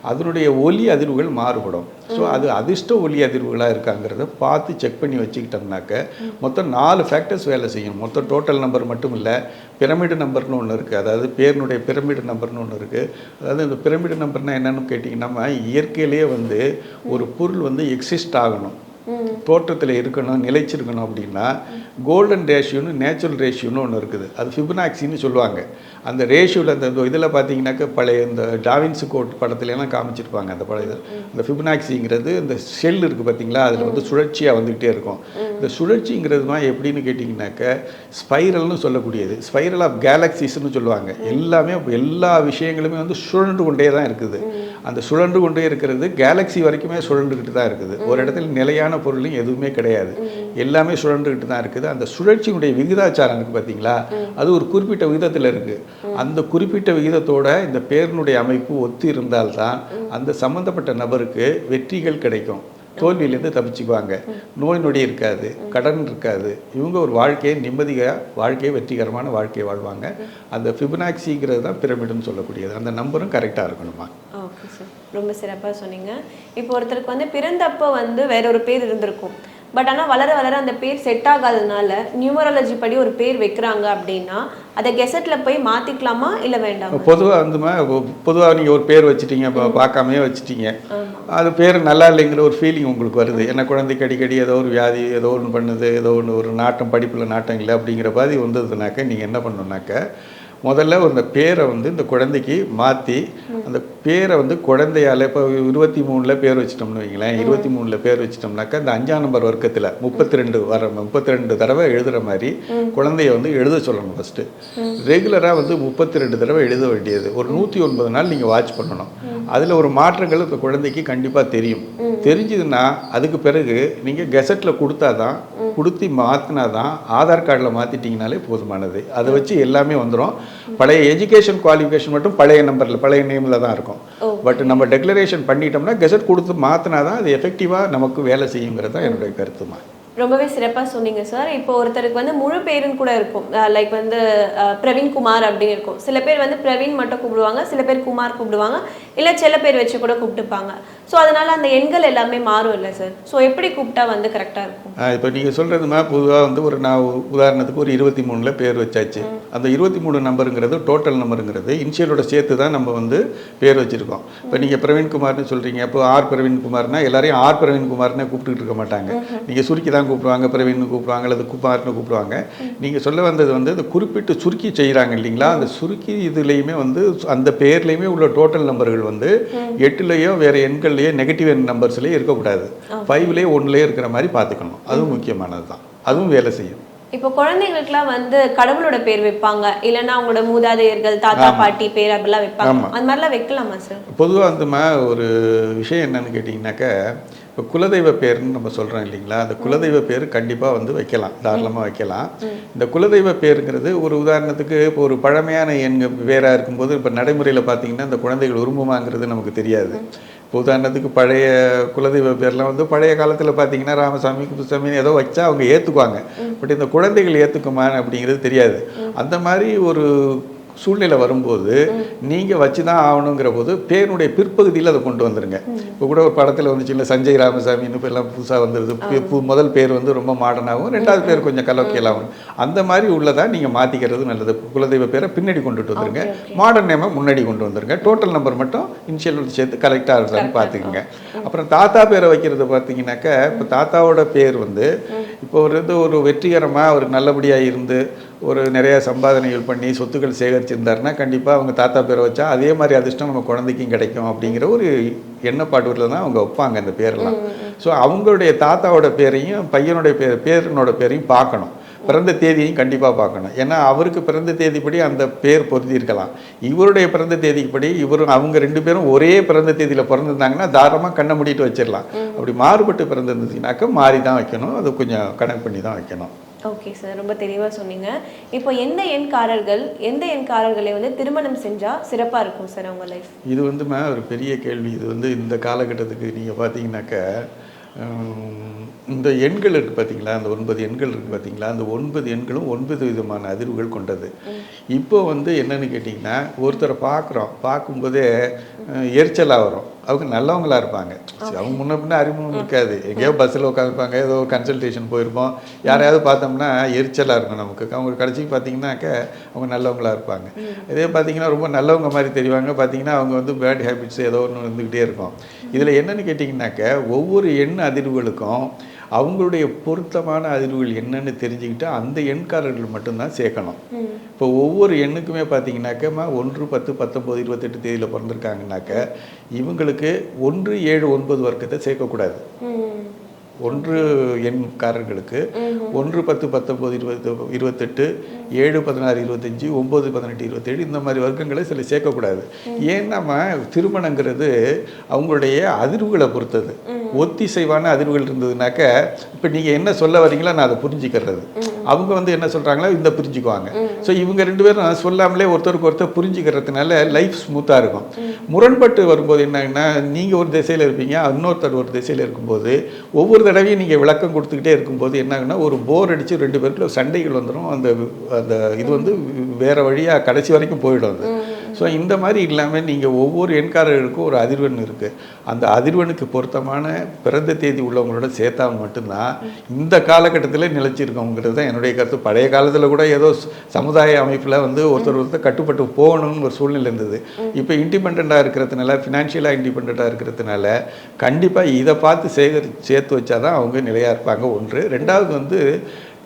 Speaker 2: அதனுடைய ஒலி அதிர்வுகள் மாறுபடும். ஸோ அது அதிர்ஷ்ட ஒலி அதிர்வுகளாக இருக்காங்கிறத பார்த்து செக் பண்ணி வச்சுக்கிட்டோம்னாக்க மொத்தம் நாலு ஃபேக்டர்ஸ் வேலை செய்யும். மொத்தம் டோட்டல் நம்பர் மட்டும் இல்லை பிரமிடு நம்பர்னு ஒன்று இருக்குது அதாவது பேருனுடைய பிரமிடு நம்பர்னு ஒன்று இருக்குது அதாவது இந்த பிரமிடு நம்பர்னால் என்னன்னு கேட்டிங்கன்னா இயற்கையிலேயே வந்து ஒரு பொருள் வந்து எக்ஸிஸ்ட் ஆகணும். தோற்றத்தில் இருக்கணும் நிலைச்சிருக்கணும் அப்படின்னா கோல்டன் ரேஷியோன்னு நேச்சுரல் ரேஷியோன்னு ஒன்று இருக்குது. அது ஃபிபனாக்சின்னு சொல்லுவாங்க. அந்த ரேஷியோவில் அந்த இதில் பார்த்தீங்கன்னாக்க பழைய இந்த டாவின்ஸு கோட் படத்துல எல்லாம் காமிச்சிருப்பாங்க அந்த பழைய. அந்த ஃபிபனாக்சிங்கிறது இந்த ஷெல் இருக்குது பார்த்தீங்களா அதில் வந்து சுழற்சியாக வந்துக்கிட்டே இருக்கும். இந்த சுழற்சிங்கிறது தான் எப்படின்னு கேட்டிங்கனாக்க ஸ்பைரல்னு சொல்லக்கூடியது. ஸ்பைரல் ஆஃப் கேலக்சிஸ்னு சொல்லுவாங்க. எல்லாமே எல்லா விஷயங்களுமே வந்து சுழன்று கொண்டே தான் இருக்குது. அந்த சுழன்று கொண்டே இருக்கிறது கேலக்ஸி வரைக்குமே சுழன்றுக்கிட்டு தான் இருக்குது. ஒரு இடத்துல நிலையான பொருளும் எதுவுமே கிடையாது. எல்லாமே சுழன்றுக்கிட்டு தான் இருக்குது. அந்த சுழற்சியினுடைய விகிதாச்சாரம் இருக்குது பார்த்தீங்களா அது ஒரு குறிப்பிட்ட விகிதத்தில் இருக்குது அந்த குறிப்பிட்ட விகிதத்தோட இந்த பேரினுடைய அமைப்பு ஒத்து இருந்தால்தான் அந்த சம்பந்தப்பட்ட நபருக்கு வெற்றிகள் கிடைக்கும். தோல்வியிலேருந்து தப்பிச்சுக்குவாங்க. நோய் நொடி இருக்காது கடன் இருக்காது. இவங்க ஒரு வாழ்க்கையை நிம்மதியாக வாழ்க்கையை வெற்றிகரமான வாழ்க்கையை வாழ்வாங்க. அந்த ஃபிபனாக்சிங்கிறது தான் பிரமிடுன்னு சொல்லக்கூடியது. அந்த நம்பரும் கரெக்டாக இருக்கணுமா?
Speaker 3: Okay sir. ரொம்ப சிறப்பாக சொன்னீங்க. இப்போ ஒருத்தருக்கு வந்து பிறந்தப்போ வந்து வேற ஒரு பேர் இருந்திருக்கும். பட் ஆனால் வளர வளர அந்த பேர் செட் ஆகாததுனால நியூமராலஜி படி ஒரு பேர் வைக்கிறாங்க அப்படின்னா அதை கெசட்ல போய் மாத்திக்கலாமா இல்லை வேண்டாமா?
Speaker 2: பொதுவாக வந்து பொதுவாக நீங்கள் ஒரு பேர் வச்சிட்டீங்க பா- பார்க்காமயே வச்சிட்டீங்க. அது பேர் நல்லா இல்லைங்கிற ஒரு ஃபீலிங் உங்களுக்கு வருது. ஏன்னா குழந்தைக்கு அடிக்கடி ஏதோ ஒரு வியாதி ஏதோ ஒன்று பண்ணுது ஏதோ ஒன்று ஒரு நாட்டம் படிப்பில் நாட்டம் இல்லை அப்படிங்கிற மாதிரி வந்ததுனாக்க நீங்கள் என்ன பண்ணணுன்னாக்க முதல்ல அந்த பேரை வந்து இந்த குழந்தைக்கு மாற்றி அந்த பேரை வந்து குழந்தையால் இப்போ இருபத்தி மூணில் பேர் வச்சிட்டோம்னு வைங்களேன். இருபத்தி மூணில் பேர் வச்சிட்டோம்னாக்கா இந்த அஞ்சாம் நம்பர் வர்க்கத்தில் முப்பத்தி ரெண்டு வர முப்பத்தி ரெண்டு தடவை எழுதுகிற மாதிரி குழந்தைய வந்து எழுத சொல்லணும் ஃபஸ்ட்டு ரெகுலராக வந்து முப்பத்தி ரெண்டு தடவை எழுத வேண்டியது. ஒரு நூற்றி ஒன்பது நாள் நீங்கள் வாட்ச் பண்ணணும். அதில் ஒரு மாற்றங்கள் இந்த குழந்தைக்கு கண்டிப்பாக தெரியும். தெரிஞ்சதுன்னா அதுக்கு பிறகு நீங்கள் கெசட்டில் கொடுத்தா தான் கொடுத்து மாற்றினா தான் ஆதார் கார்டில் மாற்றிட்டீங்கனாலே போதுமானது. அதை வச்சு எல்லாமே வந்துடும் பழைய எஜுகேஷன் குவாலிஃபிகேஷன் மட்டும் பழைய நம்பரில் பழைய நேமில் தான் இருக்கும். பட் நம்ம டெக்ளரேஷன் பண்ணிட்டோம்னா கெசட் கொடுத்து மாற்றினா தான் அது எஃபெக்டிவாக நமக்கு வேலை செய்யுங்கிறது தான் என்னுடைய கருத்துமா?
Speaker 3: ரொம்பவே சிறப்பாக சொன்னீங்க சார் இப்போ ஒருத்தருக்கு வந்து முழு பேருன்னு கூட இருக்கும். லைக் வந்து பிரவீன் குமார் அப்படின்னு இருக்கும். சில பேர் வந்து பிரவீன் மட்டும் கூப்பிடுவாங்க சில பேர் குமார் கூப்பிடுவாங்க இல்லை சில பேர் வச்சு கூட கூப்பிட்டுப்பாங்க. ஸோ அதனால அந்த எண்கள் எல்லாமே மாறும் இல்லை சார் ஸோ எப்படி கூப்பிட்டா வந்து கரெக்டாக இருக்கும்?
Speaker 2: இப்போ நீங்கள் சொல்கிறதுமா பொதுவாக வந்து ஒரு நான் உதாரணத்துக்கு ஒரு இருபத்தி மூணில் பேர் வச்சாச்சு. அந்த இருபத்தி மூணு நம்பருங்கிறது டோட்டல் நம்பருங்கிறது இனிஷியலோட சேர்த்து தான் நம்ம வந்து பேர் வச்சுருக்கோம். இப்போ நீங்கள் பிரவீன்குமார்னு சொல்கிறீங்க அப்போ ஆர் பிரவீன்குமார்னா எல்லாரையும் ஆர் பிரவீன்குமார்னு கூப்பிட்டுக்கிட்டு இருக்க மாட்டாங்க. நீங்கள் சுருக்கி தான் கூப்பிடுவாங்க பிரவீன் கூப்பிடுவாங்க அல்லது குமார்னு கூப்பிடுவாங்க. நீங்கள் சொல்ல வந்தது வந்து அந்த குறிப்பிட்டு சுருக்கி செய்கிறாங்க இல்லைங்களா? அந்த சுருக்கி இதுலேயுமே வந்து அந்த பேர்லேயுமே உள்ள டோட்டல் நம்பர்கள் வந்து எட்டுலேயோ வேறு எண்கள்லேயோ நெகட்டிவ் எண் நம்பர்ஸ்லேயே இருக்கக்கூடாது. ஃபைவ்லேயே ஒன்றுலேயே இருக்கிற மாதிரி பார்த்துக்கணும். அதுவும் முக்கியமானது தான் அதுவும் வேலை செய்யும்.
Speaker 3: இப்போ குழந்தைங்களுக்குலாம் வந்து கடவுளோட பேர் வைப்பாங்க. இல்லைன்னா அவங்களோட மூதாதையர்கள் தாத்தா பாட்டி பேர் அப்படிலாம் வைப்பாங்க. அந்த மாதிரிலாம் வைக்கலாமா சார்
Speaker 2: பொதுவாக வந்துமா ஒரு விஷயம் என்னன்னு கேட்டிங்கனாக்கா இப்போ குலதெய்வ பேர்னு நம்ம சொல்கிறோம் இல்லைங்களா? அந்த குலதெய்வ பேர் கண்டிப்பாக வந்து வைக்கலாம். தாராளமாக வைக்கலாம். இந்த குலதெய்வ பேருங்கிறது ஒரு உதாரணத்துக்கு இப்போ ஒரு பழமையான எண்க பேராக இருக்கும்போது இப்போ நடைமுறையில் பார்த்தீங்கன்னா இந்த குழந்தைகள் விரும்புமாங்கிறது நமக்கு தெரியாது. இப்போ உதாரணத்துக்கு பழைய குலதெய்வ பேர்லாம் வந்து பழைய காலத்தில் பார்த்தீங்கன்னா ராமசாமி குப்புசாமி ஏதோ வச்சா அவங்க ஏற்றுக்குவாங்க பட் இந்த குழந்தைகள் ஏற்றுக்குமா அப்படிங்கிறது தெரியாது. அந்த மாதிரி ஒரு சூழ்நிலை வரும்போது நீங்கள் வச்சு தான் ஆகணுங்கிற போது பேருடைய பிற்பகுதியில் அதை கொண்டு வந்துருங்க. இப்போ கூட ஒரு படத்தில் வந்துச்சுல்ல சஞ்சய் ராமசாமின்னு இப்போ எல்லாம் புதுசாக வந்துருது பு- பு- முதல் பேர் வந்து ரொம்ப மாடர்னாகவும் ரெண்டாவது பேர் கொஞ்சம் கலோக்கியலாகவும். அந்த மாதிரி உள்ளதா நீங்கள் மாற்றிக்கிறது நல்லது. குலதெய்வ பேரை பின்னாடி கொண்டுட்டு வந்துருங்க. மாடர்ன் நேமை முன்னாடி கொண்டு வந்துருங்க. டோட்டல் நம்பர் மட்டும் இனிஷியல் சேர்த்து கரெக்டாக இருக்கான்னு பார்த்துக்குங்க. அப்புறம் தாத்தா பேரை வைக்கிறது பார்த்தீங்கன்னாக்கா இப்போ தாத்தாவோட பேர் வந்து இப்போ ஒரு இது ஒரு வெற்றிகரமாக ஒரு நல்லபடியாக இருந்து ஒரு நிறைய சம்பாதனைகள் பண்ணி சொத்துக்கள் சேகரிச்சிருந்தாருன்னா கண்டிப்பாக அவங்க தாத்தா பேரை வச்சா அதே மாதிரி அதிர்ஷ்டம் நம்ம குழந்தைக்கும் கிடைக்கும் அப்படிங்கிற ஒரு எண்ணப்பாடுல தான் அவங்க வைப்பாங்க இந்த பேரெல்லாம். ஸோ அவங்களுடைய தாத்தாவோட பேரையும் பையனுடைய பேர் பேரனோட பேரையும் பார்க்கணும். பிறந்த தேதியையும் கண்டிப்பாக பார்க்கணும். ஏன்னா அவருக்கு பிறந்த தேதிப்படி அந்த பேர் பொருந்தி இருக்கலாம். இவருடைய பிறந்த தேதிப்படி இவரும் அவங்க ரெண்டு பேரும் ஒரே பிறந்த தேதியில் பிறந்திருந்தாங்கன்னா தாராளமாக கண்ணை மூடிட்டு வச்சிடலாம். அப்படி மாறுபட்டு பிறந்திருந்துச்சுனாக்கா மாறி தான் வைக்கணும். அது கொஞ்சம் கணக்கு பண்ணி தான் வைக்கணும்.
Speaker 3: ஓகே சார் ரொம்ப தெளிவாக சொன்னீங்க. இப்போ எந்த எண்காரர்கள் எந்த எண்காரர்களை வந்து திருமணம் செஞ்சா சிறப்பா இருக்கும் சார் அவங்க லைஃப்
Speaker 2: இது வந்துமா ஒரு பெரிய கேள்வி. இது வந்து இந்த காலகட்டத்துக்கு நீங்கள் பார்த்தீங்கன்னாக்க இந்த எண்கள் இருக்குது பார்த்தீங்களா அந்த ஒன்பது எண்கள் இருக்குது பார்த்தீங்களா அந்த ஒன்பது எண்களும் ஒன்பது விதமான அதிர்வுகள் கொண்டது. இப்போ வந்து என்னன்னு கேட்டிங்கன்னா ஒருத்தரை பார்க்குறோம் பார்க்கும்போதே எரிச்சலாக வரும். அவங்க நல்லவங்களா இருப்பாங்க. அவங்க முன்ன பின்ன அறிமுகம் இருக்காது. எங்கேயோ பஸ்ஸில் உட்காந்துருப்பாங்க ஏதோ கன்சல்டேஷன் போயிருப்போம். யாரையாவது பார்த்தோம்னா எரிச்சலாக இருக்கும் நமக்கு. அவங்க கடைசிக்கு பார்த்தீங்கன்னாக்க அவங்க நல்லவங்களா இருப்பாங்க. இதே பார்த்தீங்கன்னா ரொம்ப நல்லவங்க மாதிரி தெரிவாங்க. பார்த்தீங்கன்னா அவங்க வந்து பேட் ஹேபிட்ஸ் ஏதோ ஒன்று இருந்துக்கிட்டே இருக்கும். இதில் என்னன்னு கேட்டிங்கனாக்க ஒவ்வொரு எண் அதிர்வுகளுக்கும் அவங்களுடைய பொருத்தமான அதிர்வுகள் என்னன்னு தெரிஞ்சுக்கிட்டு அந்த எண்காரர்கள் மட்டும்தான் சேர்க்கணும். இப்போ ஒவ்வொரு எண்ணுக்குமே பார்த்தீங்கன்னாக்கா ஒன்று பத்து பத்தொம்போது இருபத்தெட்டு தேதியில் பிறந்திருக்காங்கனாக்க இவங்களுக்கு ஒன்று ஏழு ஒன்பது வர்க்கத்தை சேர்க்கக்கூடாது. ஒன்று எண்காரர்களுக்கு ஒன்று பத்து பத்தொம்போது இருபத்தி இருபத்தெட்டு ஏழு பதினாறு இருபத்தஞ்சி ஒம்பது பதினெட்டு இருபத்தேழு இந்த மாதிரி வர்க்கங்களை சில சேர்க்கக்கூடாது. ஏன்னாம திருமணங்கிறது அவங்களுடைய அதிர்வுகளை பொறுத்தது. ஒத்திசைவான அதிர்வுகள் இருந்ததுனாக்க இப்போ நீங்கள் என்ன சொல்ல வரீங்களோ நான் அதை புரிஞ்சுக்கிறது. அவங்க வந்து என்ன சொல்கிறாங்களோ இந்த புரிஞ்சுக்குவாங்க. ஸோ இவங்க ரெண்டு பேரும் சொல்லாமலே ஒருத்தருக்கு ஒருத்தர் புரிஞ்சுக்கிறதுனால லைஃப் ஸ்மூத்தாக இருக்கும். முரண்பட்டு வரும்போது என்னன்னா நீங்கள் ஒரு திசையில் இருப்பீங்க இன்னொருத்தர் ஒரு திசையில் இருக்கும்போது ஒவ்வொரு தடவையும் நீங்கள் விளக்கம் கொடுத்துக்கிட்டே இருக்கும்போது என்ன ஆகுனா ஒரு போர் அடித்து ரெண்டு பேருக்குள்ள சண்டைகள் வந்துடும் அந்த அந்த இது வந்து வேற வழியாக கடைசி வரைக்கும் போயிடும் அது. ஸோ இந்த மாதிரி இல்லாமல் நீங்கள் ஒவ்வொரு எண்காரர்களுக்கும் ஒரு அதிர்வெண் இருக்குது அந்த அதிர்வெண்ணுக்கு பொருத்தமான பிறந்த தேதி உள்ளவங்களோட சேர்த்தா மட்டும்தான் இந்த காலகட்டத்தில் நிலச்சிருக்கோங்கிறது தான் என்னுடைய கருத்து. பழைய காலத்தில் கூட ஏதோ சமுதாய அமைப்பில் வந்து ஒருத்தர் ஒருத்தர் கட்டுப்பட்டு போகணும்னு ஒரு சூழ்நிலை இருந்தது. இப்போ இண்டிபெண்ட்டாக இருக்கிறதுனால ஃபினான்ஷியலாக இண்டிபெண்ட்டாக இருக்கிறதுனால கண்டிப்பாக இதை பார்த்து சேகரி சேர்த்து வச்சாதான் அவங்க நிலையாக இருப்பாங்க. ஒன்று. ரெண்டாவது வந்து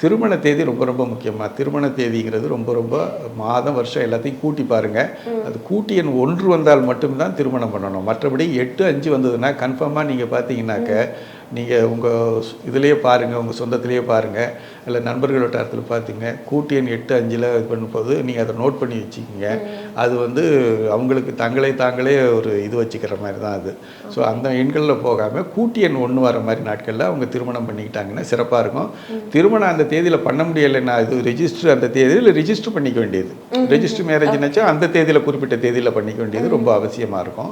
Speaker 2: திருமண தேதி ரொம்ப ரொம்ப முக்கியமாக திருமண தேதிங்கிறது ரொம்ப ரொம்ப மாதம் வருஷம் எல்லாத்தையும் கூட்டி பாருங்க. அது கூட்டி எண் ஒன்று வந்தால் மட்டும்தான் திருமணம் பண்ணணும். மற்றபடி எட்டு அஞ்சு வந்ததுன்னா கன்ஃபார்மாக நீங்கள் பார்த்தீங்கன்னாக்க நீங்கள் உங்கள் இதுலேயே பாருங்கள் உங்கள் சொந்தத்திலேயே பாருங்கள் இல்லை நண்பர்கள் வட்டாரத்தில் பார்த்தீங்க கூட்டி எண் எட்டு அஞ்சில் இது பண்ணும்போது நீங்கள் அதை நோட் பண்ணி வச்சுக்கிங்க. அது வந்து அவங்களுக்கு தங்களே தாங்களே ஒரு இது வச்சுக்கிற மாதிரி தான் அது. ஸோ அந்த எண்களில் போகாமல் கூட்டி எண் ஒன்று வர மாதிரி நாட்களில் அவங்க திருமணம் பண்ணிக்கிட்டாங்கன்னா சிறப்பாக இருக்கும். திருமணம் அந்த தேதியில் பண்ண முடியலைன்னா இது ரெஜிஸ்டர் அந்த தேதியில் ரெஜிஸ்டர் பண்ணிக்க வேண்டியது. ரெஜிஸ்டர் மேரேஜ்னாச்சா அந்த தேதியில் குறிப்பிட்ட தேதியில் பண்ணிக்க வேண்டியது ரொம்ப அவசியமாக இருக்கும்.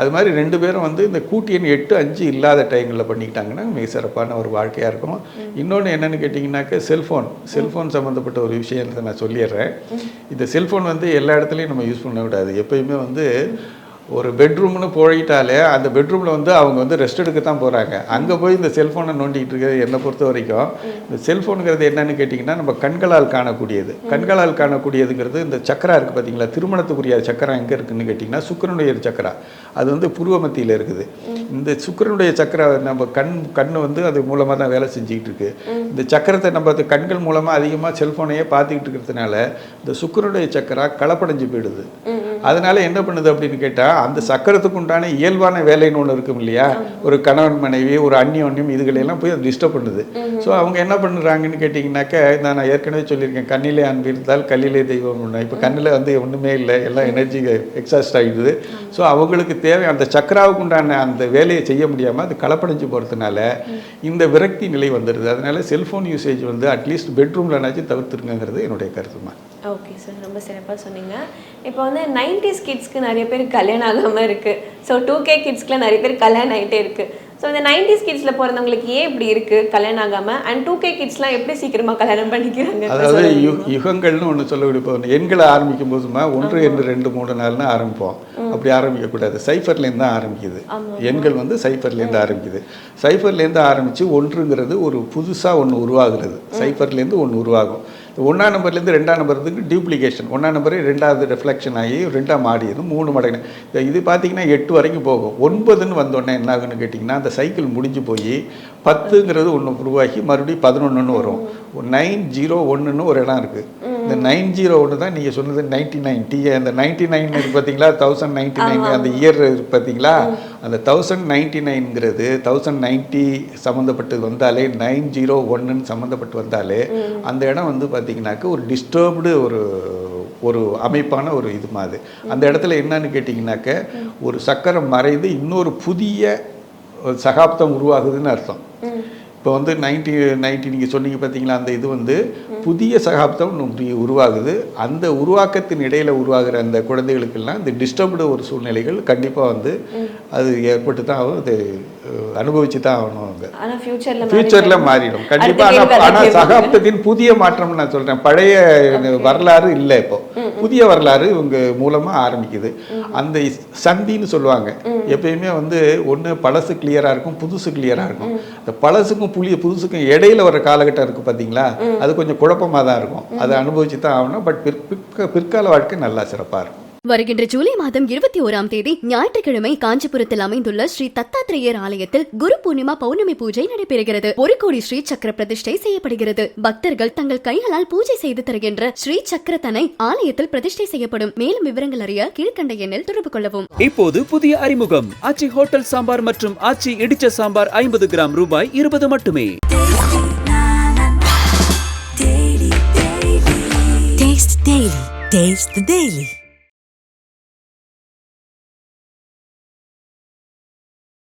Speaker 2: அது மாதிரி ரெண்டு பேரும் வந்து இந்த கூட்டி எண் எட்டு அஞ்சு இல்லாத டைங்களில் பண்ணிக்கிட்டாங்கன்னா மிக சிறப்பான ஒரு வாழ்க்கையாக இருக்கும். இன்னொன்று என்னன்னு கேட்டிங்கன்னாக்க செல்ஃபோன் செல்ஃபோன் சம்மந்தப்பட்ட ஒரு விஷயத்தை நான் சொல்லிடுறேன். இந்த செல்ஃபோன் வந்து எல்லா இடத்துலையும் நம்ம யூஸ் பண்ணக்கூடாது எப்பயுமே வந்து ஒரு பெட்ரூம்னு போயிட்டாலே அந்த பெட்ரூமில் வந்து அவங்க வந்து ரெஸ்ட் எடுக்க தான் போகிறாங்க அங்கே போய் இந்த செல்ஃபோனை நோண்டிக்கிட்டு இருக்கிறது என்னை பொறுத்த வரைக்கும் இந்த செல்ஃபோனுங்கிறது என்னன்னு கேட்டிங்கன்னா நம்ம கண்களால் காணக்கூடியது. கண்களால் காணக்கூடியதுங்கிறது இந்த சக்கரா இருக்குது பார்த்தீங்களா திருமணத்துக்குரிய சக்கரா எங்கே இருக்குதுன்னு கேட்டிங்கன்னா சுக்கிரனுடைய சக்கரா. அது வந்து புருவ மத்தியில் இருக்குது. இந்த சுக்கரனுடைய சக்கரா நம்ம கண் கண் வந்து அது மூலமாக தான் வேலை செஞ்சுக்கிட்டு இருக்கு. இந்த சக்கரத்தை நம்ம அது கண்கள் மூலமாக அதிகமாக செல்ஃபோனையே பார்த்துக்கிட்டு இருக்கிறதுனால இந்த சுக்கரனுடைய சக்கரா களப்படைஞ்சு போயிடுது. அதனால என்ன பண்ணுது அப்படின்னு கேட்டால் அந்த சக்கரத்துக்கு உண்டான இயல்பான வேலைன்னு ஒன்று இருக்கும் இல்லையா? ஒரு கணவன் மனைவி ஒரு அந்நியோன்யம் இதுகளெல்லாம் போய் அது டிஸ்டர்ப் பண்ணுது. ஸோ அவங்க என்ன பண்ணுறாங்கன்னு கேட்டிங்கனாக்க நான் ஏற்கனவே சொல்லியிருக்கேன் கண்ணிலே அன்பு இருந்தால் கல்லிலே தெய்வம் ஒன்று இப்போ கண்ணில் வந்து ஒன்றுமே இல்லை எல்லாம் எனர்ஜி எக்ஸாஸ்ட் ஆகிடுது ஸோ அவங்களுக்கு தேவை அந்த சக்கராவுக்கு உண்டான அந்த வேலையை செய்ய முடியாமல் அது களப்படைஞ்சு போகிறதுனால இந்த விரக்தி நிலை வந்துடுது அதனால செல்ஃபோன் யூசேஜ் வந்து அட்லீஸ்ட் பெட்ரூம்லனாச்சும் தவிர்த்துருங்கிறது என்னுடைய கருத்துமா
Speaker 3: ஓகே சார் ரொம்ப சிறப்பாக சொன்னீங்க. இப்போ வந்து நைன்டிஸ் கிட்ஸ்க்கு நிறைய பேர் கல்யாணம் ஆகாமல் இருக்குது ஸோ டூ கே கிட்ஸ்க்குலாம் நிறைய பேர் கல்யாணம் ஆகிட்டே இருக்குது ஸோ இந்த நைன்டிஸ் கிட்ஸ்ல பிறந்தவங்களுக்கு ஏன் இப்படி இருக்கு கல்யாணம் ஆகாம? அண்ட் டூ கே கிட்ஸ்லாம் எப்படி சீக்கிரமா கல்யாணம் பண்ணிக்கிறாங்க?
Speaker 2: அதாவது யுகங்கள்னு ஒன்று சொல்லக்கூடிய இப்போ எண்களை ஆரம்பிக்கும் போதுமா ஒன்று ரெண்டு ரெண்டு மூணு நாள்னு ஆரம்பிப்போம். அப்படி ஆரம்பிக்கக்கூடாது. சைஃபர்லேருந்து தான் ஆரம்பிக்குது. எண்கள் வந்து சைஃபர்லேருந்து ஆரம்பிக்குது. சைஃபர்லேருந்து ஆரம்பித்து ஒன்றுங்கிறது ஒரு புதுசாக ஒன்று உருவாகுறது. சைஃபர்லேருந்து ஒன்று உருவாகும். ஒன்றாம் நம்பர்லேருந்து ரெண்டாம் நம்பருக்கு டியூப்ளிகேஷன் ஒன்றாம் நம்பர் ரெண்டாவது ரிஃப்ளெக்ஷன் ஆகி ரெண்டாம் மாடியது மூணு மடங்கு. இது பார்த்தீங்கன்னா எட்டு வரைக்கும் போகும். ஒன்பதுன்னு வந்தோடனே என்ன ஆகுன்னு கேட்டிங்கன்னா அந்த சைக்கிள் முடிஞ்சு போய் பத்துங்கிறது ஒன்று உருவாகி மறுபடியும் பதினொன்றுன்னு வரும். நைன் ஜீரோ ஒன்றுன்னு ஒரு இடம் இருக்குது இந்த நைன் ஜீரோ ஒன்று தான் நீங்கள் சொன்னது நைன்டி நைன். டி அந்த நைன்டி நைன் இருக்கு பார்த்தீங்களா தௌசண்ட் நைன்டி நைன் அந்த இயர் இருக்கு பார்த்தீங்களா அந்த தௌசண்ட் நைன்டி நைன்ங்கிறது தௌசண்ட் நைன்ட்டி சம்மந்தப்பட்டு வந்தாலே நைன் ஜீரோ ஒன்றுன்னு சம்மந்தப்பட்டு வந்தாலே அந்த இடம் வந்து பார்த்தீங்கன்னாக்க ஒரு டிஸ்டர்ப்டு ஒரு ஒரு அமைப்பான ஒரு இது மாதிரி அந்த இடத்துல என்னன்னு கேட்டிங்கனாக்க ஒரு சக்கரம் மறைந்து இன்னொரு புதிய சகாப்தம் உருவாகுதுன்னு அர்த்தம். இப்போ வந்து நைன்டி நைன்டி நீங்கள் சொன்னீங்க பார்த்தீங்களா அந்த இது வந்து புதிய சகாப்தம் ஒன்று உருவாகுது. அந்த உருவாக்கத்தின் இடையில் உருவாகிற அந்த குழந்தைகளுக்கெல்லாம் இந்த டிஸ்டர்ப்டு ஒரு சூழ்நிலைகள் கண்டிப்பாக வந்து அது ஏற்பட்டு தான் அது அனுபவிச்சு தான் ஆகணும் அவங்க
Speaker 3: ஃபியூச்சர்ல
Speaker 2: ஃபியூச்சர்ல மாறிடும். கண்டிப்பா ஆனா ஆனா சகாப்தத்தின் புதிய மாற்றம் நான் சொல்றேன். பழைய வரலாறு இல்லை இப்போ. புதிய வரலாறு இவங்க மூலமா ஆரம்பிக்குது. அந்த சந்தின்னு சொல்லுவாங்க. எப்பயுமே வந்து ஒண்ணு பழசு கிளியரா இருக்கும் புதுசு கிளியரா இருக்கும். அந்த பழசுக்கும் புளிய புதுசுக்கும் இடையில வர காலகட்டம் இருக்கு பாத்தீங்களா? அது கொஞ்சம் குழப்பமா தான் இருக்கும் அதை அனுபவிச்சு தான் ஆகணும். பட் பிற்க- பிற்கால வாழ்க்கை நல்லா சிறப்பா இருக்கும்.
Speaker 6: வருகின்ற ஜூலை மாதம் இருபத்தி ஓராம் தேதி ஞாயிற்றுக்கிழமை காஞ்சிபுரத்தில் அமைந்துள்ள ஸ்ரீ தத்தாத்திரேயர் ஆலயத்தில் குரு பூர்ணிமா பௌர்ணமி பூஜை நடைபெறுகிறது. ஒரு கோடி ஸ்ரீ சக்கர பிரதிஷ்டை செய்யப்படுகிறது. பக்தர்கள் தங்கள் கைகளால் பூஜை செய்து தருகின்ற ஸ்ரீ சக்கரத்தனை ஆலயத்தில் பிரதிஷ்டை செய்யப்படும். மேலும் விவரங்கள் அறிய கீழ்கண்ட எண்ணில் தொடர்பு கொள்ளவும்.
Speaker 4: இப்போது புதிய அறிமுகம். ஆச்சி ஹோட்டல் சாம்பார் மற்றும் ஆச்சி இடிச்ச சாம்பார் ஐம்பது கிராம் ரூபாய் இருபது மட்டுமே.
Speaker 5: Taste the Daily.